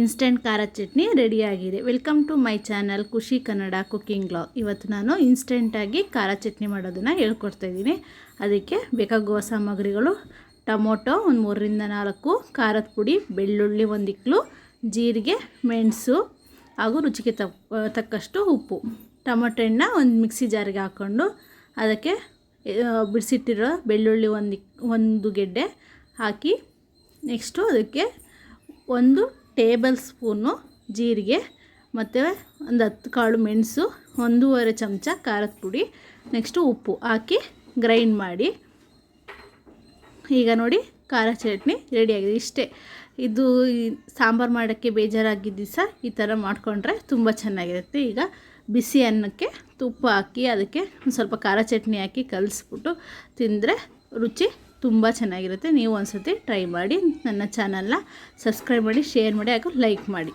Instant ಖಾರ ಚಟ್ನಿ ರೆಡಿಯಾಗಿದೆ. Welcome to my channel ಖುಷಿ ಕನ್ನಡ ಕುಕ್ಕಿಂಗ್ ಬ್ಲಾಗ್ ಇವತ್ತು ನಾನು ಇನ್ಸ್ಟೆಂಟಾಗಿ ಖಾರ ಚಟ್ನಿ ಮಾಡೋದನ್ನು ಹೇಳ್ಕೊಡ್ತಾ ಇದ್ದೀನಿ. ಅದಕ್ಕೆ ಬೇಕಾಗುವ ಸಾಮಗ್ರಿಗಳು, ಟೊಮೊಟೊ ಒಂದು ಮೂರರಿಂದ ನಾಲ್ಕು, ಖಾರದ ಪುಡಿ, ಬೆಳ್ಳುಳ್ಳಿ ಒಂದಿಕ್ಲು ಜೀರಿಗೆ, ಮೆಣಸು ಹಾಗೂ ರುಚಿಗೆ ತಕ್ಕ ತಕ್ಕಷ್ಟು ಉಪ್ಪು. ಟೊಮೊಟೊ ಹಣ್ಣ ಒಂದು ಮಿಕ್ಸಿ ಜಾರಿಗೆ ಹಾಕ್ಕೊಂಡು ಅದಕ್ಕೆ ಬಿಡಿಸಿಟ್ಟಿರೋ ಬೆಳ್ಳುಳ್ಳಿ ಒಂದು ಒಂದು ಗೆಡ್ಡೆ ಹಾಕಿ, ನೆಕ್ಸ್ಟು ಅದಕ್ಕೆ ಒಂದು ಟೇಬಲ್ ಸ್ಪೂನು ಜೀರಿಗೆ ಮತ್ತು ಒಂದು ಹತ್ತು ಕಾಳು ಮೆಣಸು, ಒಂದೂವರೆ ಚಮಚ ಖಾರದ ಪುಡಿ, ನೆಕ್ಸ್ಟು ಉಪ್ಪು ಹಾಕಿ ಗ್ರೈಂಡ್ ಮಾಡಿ. ಈಗ ನೋಡಿ ಖಾರ ಚಟ್ನಿ ರೆಡಿಯಾಗಿದೆ ಇಷ್ಟೇ. ಇದು ಸಾಂಬಾರು ಮಾಡೋಕ್ಕೆ ಬೇಜಾರಾಗಿದ್ದ ದಿವಸ ಈ ಥರ ಮಾಡಿಕೊಂಡ್ರೆ ತುಂಬ ಚೆನ್ನಾಗಿರುತ್ತೆ. ಈಗ ಬಿಸಿ ಅನ್ನಕ್ಕೆ ತುಪ್ಪ ಹಾಕಿ ಅದಕ್ಕೆ ಒಂದು ಸ್ವಲ್ಪ ಖಾರ ಚಟ್ನಿ ಹಾಕಿ ಕಲಿಸ್ಬಿಟ್ಟು ತಿಂದರೆ ರುಚಿ ತುಂಬ ಚೆನ್ನಾಗಿರುತ್ತೆ. ನೀವು ಒಂದ್ಸತಿ ಟ್ರೈ ಮಾಡಿ ನನ್ನ ಚಾನಲ್ನ ಸಬ್ಸ್ಕ್ರೈಬ್ ಮಾಡಿ ಶೇರ್ ಮಾಡಿ, ಹಾಗೂ ಲೈಕ್ ಮಾಡಿ.